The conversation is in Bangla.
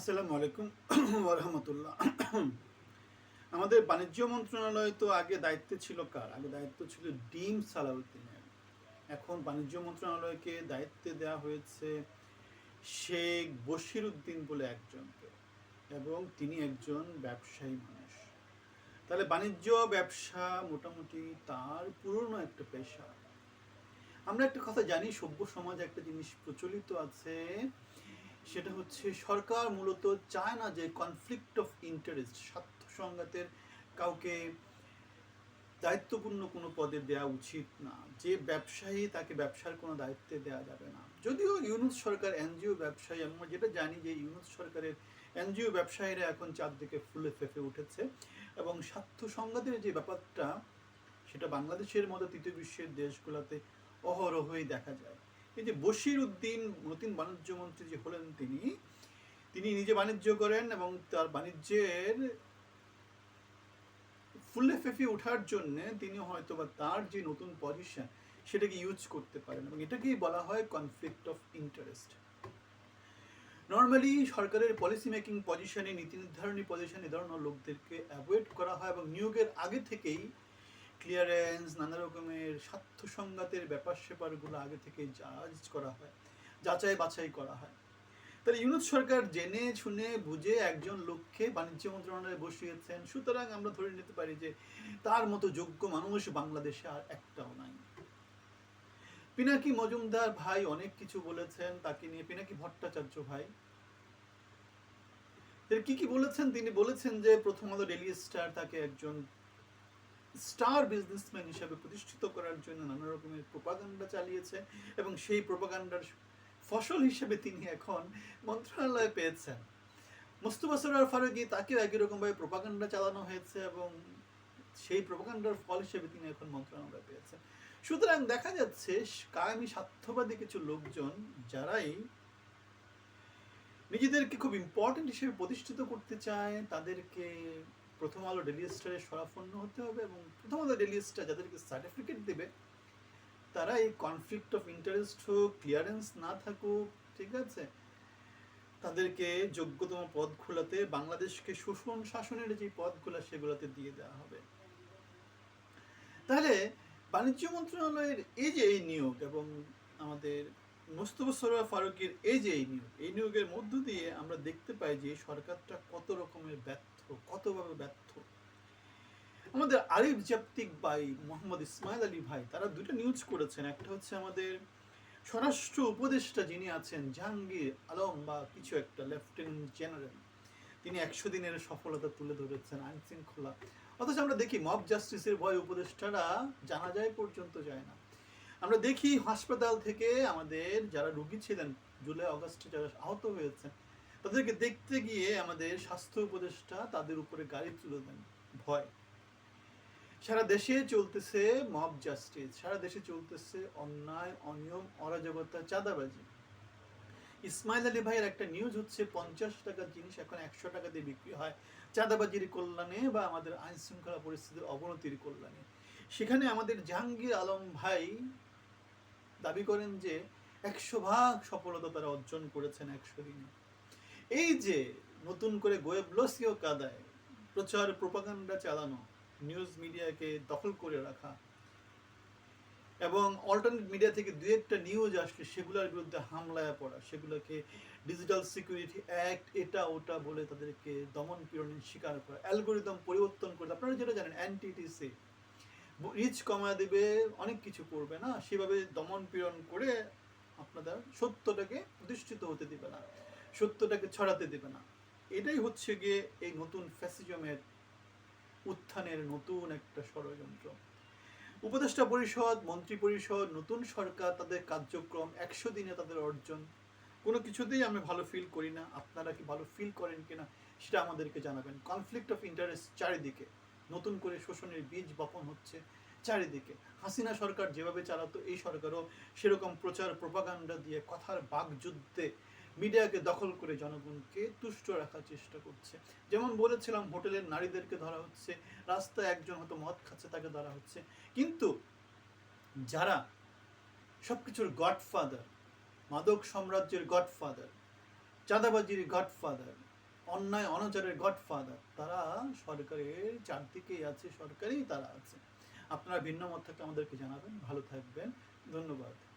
আসসালামু আলাইকুম রহমতুল্লাহ। আমাদের বাণিজ্য মন্ত্রণালয় তো আগে দায়িত্বে ছিল কার? আগে দায়িত্ব ছিল ডিম সালাউদ্দিনের। এখন বাণিজ্য মন্ত্রণালয়কে দায়িত্বে দেওয়া হয়েছে শেখ বশির উদ্দিন বলে একজনকে এবং তিনি একজন ব্যবসায়ী মানুষ। তাহলে বাণিজ্য ব্যবসা মোটামুটি তার পুরনো একটা পেশা। আমরা একটা কথা জানি, সভ্য সমাজে একটা জিনিস প্রচলিত আছে সেটা হচ্ছে সরকার মূলত চায় না যে কনফ্লিক্ট অফ ইন্টারেস্ট স্বার্থ সংঘাতের কাউকে দায়িত্বপূর্ণ কোনো পদে দেওয়া উচিত না। যে ব্যবসায়ী তাকে ব্যবসার কোনো দায়িত্বে দেওয়া যাবে না। যদিও ইউনুস সরকার এনজিও ব্যবসায়ী, আমরা যেটা জানি যে ইউনুস সরকারের এনজিও ব্যবসায়ীরা এখন চারদিকে ফুলে ফেঁপে উঠেছে এবং স্বার্থ সংঘাতের যে ব্যাপারটা, সেটা বাংলাদেশের মতো তৃতীয় বিশ্বের দেশগুলোতে অহরহই দেখা যায়। এই যে বশির উদ্দিন নতুন বাণিজ্য মন্ত্রী যে হলেন তিনি তিনি নিজে বাণিজ্য করেন এবং তার বাণিজ্যের ফুলে ফেফে ওঠার জন্য তিনি হয়তো বা তার যে নতুন পজিশন সেটাকে ইউজ করতে পারেন এবং এটাকেই বলা হয় কনফ্লিক্ট অফ ইন্টারেস্ট নর্মালি সরকারের পলিসি মেকিং পজিশনে নীতি নির্ধারণী পজিশনে ধরনের লোকদেরকে অ্যাভয়েড করা হয় এবং নিয়োগের আগে থেকেই ক্লিয়ারেন্স নানা রকমের স্বার্থ সংঘাতের ব্যাপার স্যাপারগুলো আগে থেকে জাজ করা হয়, যাচাই বাছাই করা হয়। তাহলে ইউনুস সরকার জেনে শুনে বুঝে একজন লোককে বাণিজ্য মন্ত্রণালয়ে বসিয়েছেন, সুতরাং আমরা ধরে নিতে পারি যে তার মতো যোগ্য মানুষ বাংলাদেশে আর একটাও নাই। পিনাকি মজুমদার ভাই অনেক কিছু বলেছেন তাকে নিয়ে, পিনাকি ভট্টাচার্য ভাই। কি কি বলেছেন? তিনি বলেছেন যে প্রথমত ডেলি স্টার তাকে একজন স্টার বিজনেসম্যান হিসাবে প্রতিষ্ঠিত করার জন্য নানা রকমের প্রোপাগান্ডা চালিয়েছে এবং সেই প্রোপাগান্ডার ফসল হিসেবে তিনি এখন মন্ত্রণালয়ে পেয়েছেন। মোস্তফা সরার ফারুকি তাকেও একই রকমভাবে প্রোপাগান্ডা চালানো হয়েছে এবং সেই প্রোপাগান্ডার ফল হিসেবে তিনি এখন মন্ত্রণালয়ে পেয়েছেন। সুতরাং দেখা যাচ্ছে কায়েমি স্বার্থবাদী কিছু লোকজন যারাই নিজেদেরকে খুব ইম্পর্টেন্ট হিসেবে প্রতিষ্ঠিত করতে চায়, তাদেরকে প্রথম আলো ডেলি স্টারে সরাফন্য হতে হবে এবং প্রথম আলো ডেলি স্টার যাদেরকে সার্টিফিকেট দেবে, তারা এই কনফ্লিক্ট অফ ইন্টারেস্ট হোক ক্লিয়ারেন্স না থাকুক, ঠিক আছে? তাদেরকে যোগ্যতম পদ খোলাতে, বাংলাদেশকে শোষণ শাসনের যে পদগুলো, সেগুলোতে দিয়ে দেওয়া হবে। তাহলে বাণিজ্য মন্ত্রণালয়ের এই যে এই নিয়োগ এবং আমাদের মোস্তফা সরোয়া ফারুকের এই যে এই নিয়োগ, এই নিয়োগের মধ্য দিয়ে আমরা দেখতে পাই যে সরকারটা কত রকমের ব্যর্থ, কতভাবে ব্যর্থ। আমাদের আরিফ জাপ্তিক ভাই, মোহাম্মদ ইসমাইল আলী ভাই, তারা দুটো নিউজ করেছেন। একটা হচ্ছে আমাদের স্বরাষ্ট্র উপদেষ্টা যিনি আছেন, জাহাঙ্গীর আলম বা কিছু একটা লেফটেন্যান্ট জেনারেল তিনি একশো দিনের সফলতা তুলে ধরেছেন আইন শৃঙ্খলা অথচ আমরা দেখি মব জাস্টিসের ভয় উপদেষ্টারা জানা যায় পর্যন্ত যায় না। আমরা দেখি হাসপাতাল থেকে আমাদের যারা রুগী ছিলেন, জুলাই অগস্টে যারা আহত হয়েছেন, তাদেরকে দেখতে গিয়ে আমাদের স্বাস্থ্য উপদেষ্টা তাদের উপরে গাড়ি তুলে দেন। ভয়। সারা দেশে চলতেছে মব জাস্টিস সারা দেশে চলতেছে অন্যায়, অনিয়ম, অরাজকতা, চাঁদাবাজি। ইসমাইল আলী ভাইয়ের একটা নিউজ হচ্ছে, পঞ্চাশ টাকার জিনিস এখন একশো টাকা দিয়ে বিক্রি হয় চাঁদাবাজির কল্যাণে বা আমাদের আইন শৃঙ্খলা পরিস্থিতির অবনতির কল্যাণে। সেখানে আমাদের জাহাঙ্গীর আলম ভাই দাবি করেন যে একশো ভাগ সফলতা তারা অর্জন করেছেন একশো দিনে। এই যে নতুন করে গোয়েবলসীয় কাদায় প্রচার প্রোপাগান্ডা চালানো নিউজ মিডিয়াকে দখল করে রাখা এবং অল্টারনেট মিডিয়া থেকে দু একটা নিউজ আসলে সেগুলোর বিরুদ্ধে হামলায় পড়া, সেগুলোকে ডিজিটাল সিকিউরিটি অ্যাক্ট এটা ওটা বলে তাদেরকে দমন পীড়নের শিকার করা অ্যালগোরিদম পরিবর্তন করে, আপনারা যেটা জানেন অ্যান্টিটিসি রিচ কমা দেবে, অনেক কিছু করবে না, সেভাবে দমন পীড়ন করে আপনাদের সত্যটাকে প্রতিষ্ঠিত হতে দেবে না, সত্যটাকে ছড়াতে দেবে না। এটাই হচ্ছে গিয়ে এই নতুন ফ্যাসিজমের উত্থানের নতুন একটা ষড়যন্ত্র। উপদেষ্টা পরিষদ, মন্ত্রী পরিষদ, নতুন সরকার, তাদের কার্যক্রম একশো দিনে তাদের অর্জন। কোনো কিছুতেই আমি ভালো ফিল করি না। আপনারা কি ভালো ফিল করেন কিনা, সেটা আমাদেরকে জানাবেন। কনফ্লিক্ট অফ ইন্টারেস্ট চারিদিকে। নতুন করে শোষণের বীজ বপন হচ্ছে চারিদিকে। হাসিনা সরকার যেভাবে চালাতো, এই সরকারও সেরকম প্রচার প্রপাগান্ডা দিয়ে কথার বাকযুদ্ধে মিডিয়াকে দখল করে জনগণকে তুষ্ট রাখার চেষ্টা করছে। যেমন বলেছিলাম, হোটেলের নারীদেরকে ধরা হচ্ছে, রাস্তায় একজন হয়তো মদ খাচ্ছে, তাকে ধরা হচ্ছে। কিন্তু যারা সবকিছুর গডফাদার, মাদক সাম্রাজ্যের গডফাদার, চাঁদাবাজির গডফাদার অন্যায় অনাচারের গডফাদার। তারা সরকারের চারদিকেই আছে, সরকারেই তারা আছে। আপনারা ভিন্ন মত থাকলে আমাদেরকে জানাবেন। ভালো থাকবেন। ধন্যবাদ।